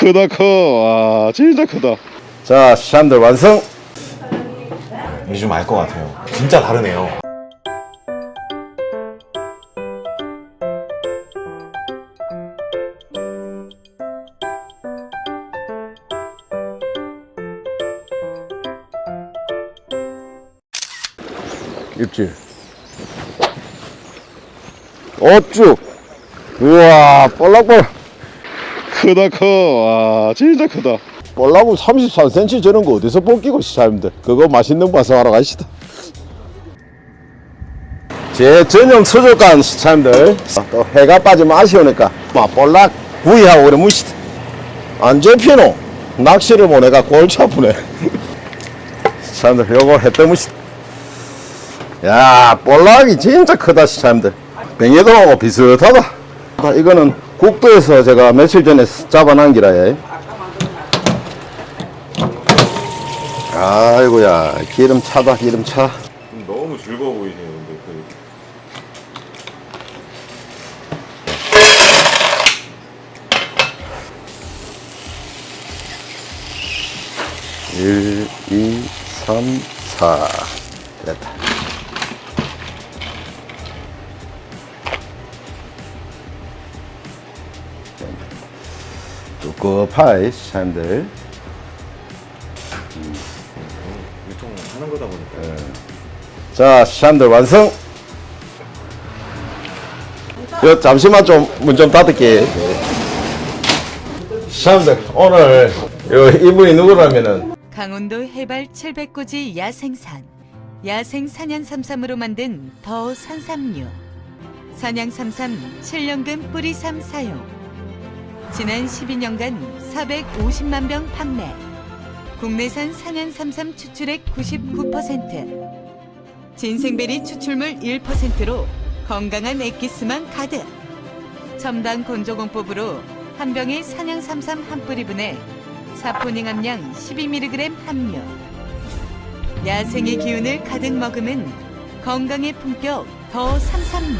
크다 커. 와 진짜 크다. 자, 시험들 완성. 이제 좀 알 것 같아요. 진짜 다르네요. 입질. 어쭉. 우와, 볼락볼. 크다 커. 와 진짜 크다. 볼락은 33cm 저런 거 어디서 뽑기고 시사님들 그거 맛있는 방송하러 가시다. 제 전용 수족관 시차님들 또 해가 빠지면 아쉬우니까 막 볼락 구이하고 그래 무시다. 안 잡히노? 낚시를 보내가 골치 아프네. 시차님들 요거 했던 무시다. 야 볼락이 진짜 크다 시차님들. 뱅에도하고 비슷하다. 아, 이거는 국도에서 제가 며칠 전에 잡아난 기라에. 아이고야 기름 차다 기름 차. 너무 즐거워 보이네요 근데 그. 1, 2, 3, 4 두꺼파이 샤인들. 유통하는 거다 보니까. 자 샤인들 완성! 요 잠시만 좀 문 좀 닫을게. 샤인들 오늘 요 이분이 누구라면은? 강원도 해발 700고지 야생산. 야생 산양삼삼으로 만든 더 산삼류. 산양삼삼 7년근 뿌리삼 사용 지난 12년간 450만 병 판매 국내산 산양삼삼 추출액 99% 진생베리 추출물 1%로 건강한 엑기스만 가득 첨단 건조공법으로 한 병에 산양 삼삼 한 뿌리분에 사포닌 함량 12mg 함유. 야생의 기운을 가득 머금은 건강의 품격 더 삼삼류.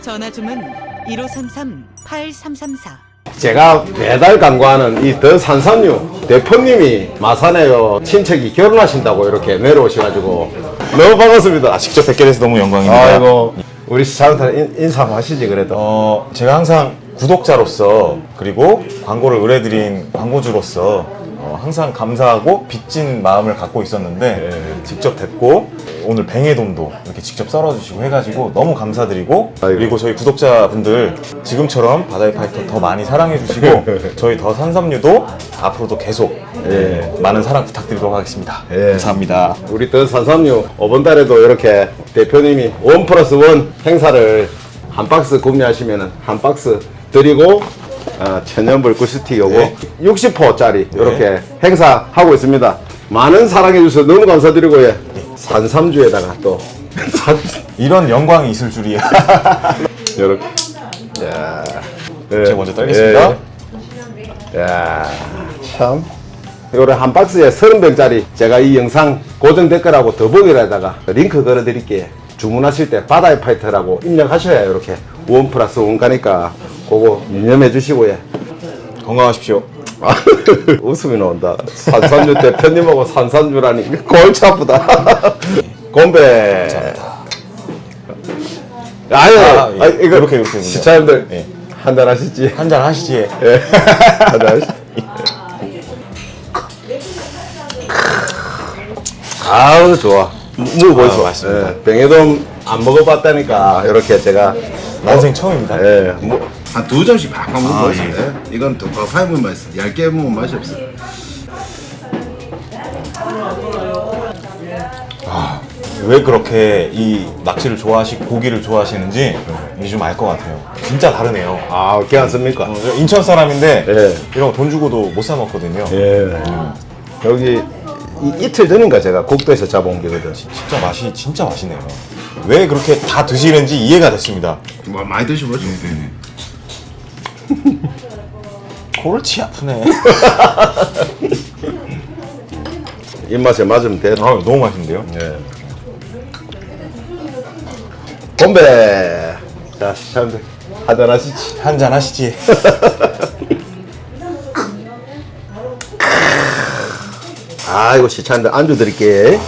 전화 주문 1533-8334. 제가 매달 광고하는 이 더 산삼류 대표님이 마산에요 친척이 결혼하신다고 이렇게 내려오셔가지고 너무 반갑습니다. 아, 직접 뵙게 돼서 너무 영광입니다. 아이고 우리 시청자한테 인사 한번 하시지 그래도. 어, 제가 항상 구독자로서 그리고 광고를 의뢰드린 광고주로서 어, 항상 감사하고 빚진 마음을 갖고 있었는데 직접 뵙고 오늘 뱅에돔도 이렇게 직접 썰어주시고 해가지고 너무 감사드리고 아이고. 그리고 저희 구독자분들 지금처럼 바다의 파이터 더 많이 사랑해주시고 저희 더 산삼류도 앞으로도 계속 예. 많은 사랑 부탁드리도록 하겠습니다. 예. 감사합니다. 우리 더 산삼류 이번 달에도 이렇게 대표님이 원 플러스 원 행사를 한 박스 구매하시면은 한 박스 드리고 어, 천연불 구스틱 요거 네. 60호짜리 이렇게 행사하고 있습니다. 많은 사랑해 주셔서 너무 감사드리고 예. 산삼주에다가 또 산, 이런 영광이 있을 줄이야. 이렇게 야, 예. 제가 먼저 떨겠습니다. 예. 야, 참. 요래 한 박스에 30병짜리 제가 이 영상 고정 댓글하고 더보기에다가 링크 걸어 드릴게요. 주문하실 때 바다의 파이터라고 입력하셔야 이렇게 원 플러스 원 가니까 그거 유념해 주시고요. 건강하십시오. 아, 웃음이 나온다. 산산주 대표님하고 산산주라니 골치 아프다. 건배. 아유, 아, 아, 예. 이거 이렇게, 이렇게 군요. 시청자님들 예. 한잔 하시지. 한잔 하시지. 예. 한잔 하시지. 아우 좋아. 무 보이소. 아유, 맛있습니다. 예, 병해돔 안 먹어봤다니까 이렇게 제가 난생 처음입니다. 예, 뭐 한 두 점씩 팍팍 먹고 있어요. 이건 두꺼파이 먹으면 맛있어. 얇게 먹으면 맛이 없어. 왜 그렇게 이 낚시를 좋아하시고 고기를 좋아하시는지 이제 좀 알 것 같아요. 진짜 다르네요. 아, 괜찮습니까? 어, 저 인천 사람인데 예. 이런 거 돈 주고도 못 사 먹거든요. 예. 여기 이, 이틀 전인가 제가 곡도에서 잡아온 게거든. 진짜 맛이 진짜 맛있네요. 왜 그렇게 다 드시는지 이해가 됐습니다. 뭐 많이 드셔보죠. 골치 아프네. 입맛에 맞으면 돼. 아, 너무 맛있는데요? 예. 건배. 자, 시청자들 한잔 하시지. 한잔 하시지. 아이고 시차인데 안주 드릴게.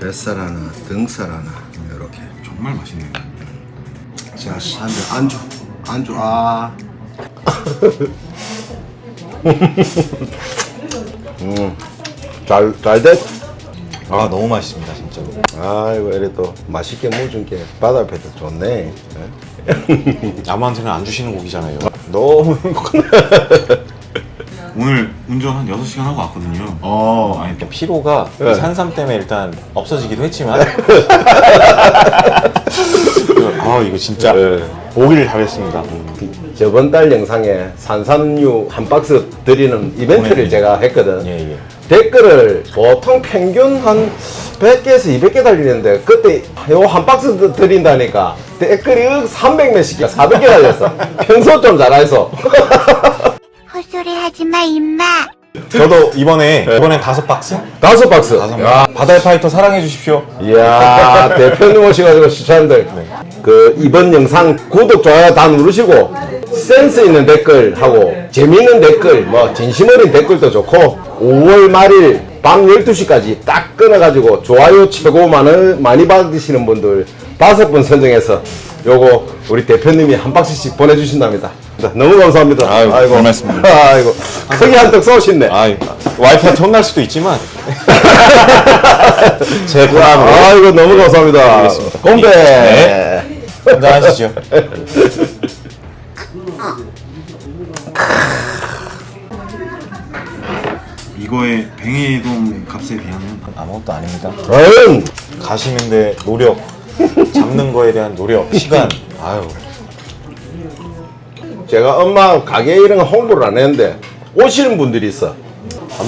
뱃살 하나, 등살 하나 이렇게. 정말 맛있네요. 자, 시한들 안주, 안주 아. 잘, 잘 됐. 아 너무 맛있습니다 진짜로. 아이고, 이래 또 맛있게 먹어준 게 바다 앞에도 좋네. 남한테는 안 주시는 고기잖아요. 너무 행복한. 오늘 운전 한 6시간 하고 왔거든요. 어. 아니, 피로가 네. 산삼 때문에 일단 없어지기도 했지만. 아, 이거 진짜 네. 보기를 잘했습니다. 저번 달 영상에 산삼류 한 박스 드리는 이벤트를 보내드리죠. 제가 했거든. 예, 예. 댓글을 보통 평균 한 100개에서 200개 달리는데 그때 요 한 박스 드- 드린다니까 댓글이 300몇씩 400개 달렸어. 평소 좀 잘해서. 헛소리 하지 마, 임마. 저도 이번에 이번엔 다섯 박스? 다섯 박스. 다섯 박스. 바다의 파이터 사랑해 주십시오. 이야 대표님 오셔가지고 시청자들 그 이번 영상 구독 좋아요 다 누르시고 센스 있는 댓글 하고 재미있는 댓글 뭐 진심 어린 댓글도 좋고 5월 말일 밤 12시까지 딱 끊어가지고 좋아요 최고 많은 많이 받으시는 분들 다섯 분 선정해서 요거 우리 대표님이 한 박스씩 보내주신답니다 너무 감사합니다 아이고, 별 말씀입니다. 아이고 크게 한턱 쏘신네 아, 와이프한테 혼날 수도 있지만 제 권한으로 아이고 너무 감사합니다 알겠습니다. 건배 네. 한잔 하시죠. 이거의 뱅이돔 값에 비하면 아무것도 아닙니다. 응. 가시는데 노력, 잡는 거에 대한 노력, 시간. 아유. 제가 엄마 가게 이런 거 홍보를 안 했는데 오시는 분들이 있어.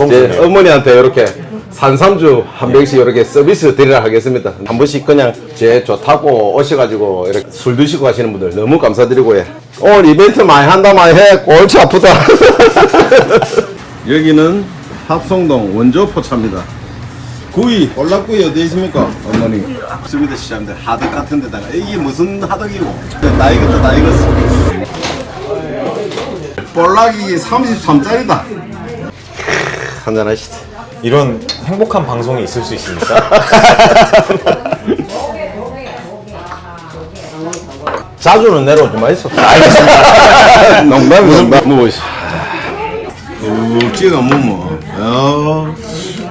제. 어머니한테 이렇게 산삼주 한 병씩 이렇게 서비스 드리라 하겠습니다. 한 번씩 그냥 제 좋다고 오셔가지고 이렇게 술 드시고 가시는 분들 너무 감사드리고요. 오늘 이벤트 많이 한다 많이 해. 골치 아프다. 여기는 합성동 원조 포차입니다. 구이, 볼락구이 어디 있습니까? 어머니. 없습니다, 시장들. 하덕 같은 데다가. 이게 무슨 하덕이고. 나 이것도 다 익었어. 볼락이 33짜리다. 한잔 하시죠. 이런 행복한 방송이 있을 수 있습니까? 자주는 내려오지 마있어. 알겠습니다. 농담이 농담. 뭐시. 쭉 찍어 먹으면 어,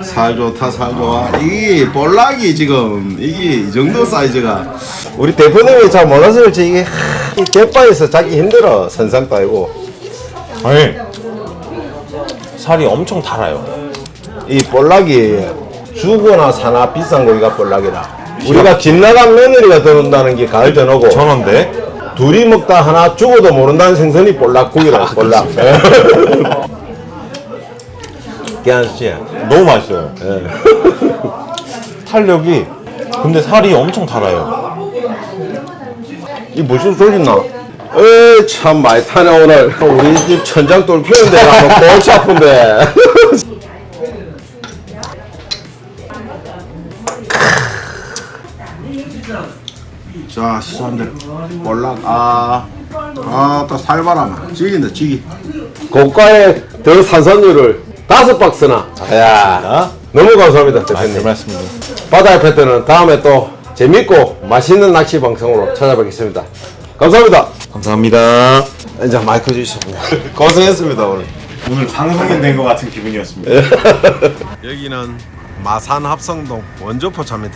살 좋다 살 좋아 이게 볼락이 지금 이게 이 정도 사이즈가 우리 대표님이 잘 몰라서 그렇지 이게 하, 이 갯바에서 자기 힘들어 선상도 아니고 아니, 살이 엄청 달아요. 이 볼락이 주거나 사나 비싼 고기가 볼락이라 우리가 집 나간 며느리가 들어온다는 게 가을 전어고 전원데 둘이 먹다 하나 죽어도 모른다는 생선이 볼락고기라 볼락 괜찮지? 너무 맛있어요. 탄력이 근데 살이 엄청 달아요. 이 무슨 소리 나? 에참 많이 타네 오늘. 우리 집 천장 뚫 피는데 가면 골치 아픈데. 자 시선들. 볼락 아아또 살바라마 지긴다 지기. 고가의 더 산산류를 다섯 박스나. 야 너무 감사합니다 아, 대표님. 별 말씀입니다. 바다의 패트는 다음에 또 재밌고 맛있는 낚시 방송으로 찾아뵙겠습니다. 감사합니다. 감사합니다. 이제 마이크 주시죠. 고생했습니다 오늘. 오늘 방송인 된 것 같은 기분이었습니다. 여기는 마산 합성동 원조포차입니다.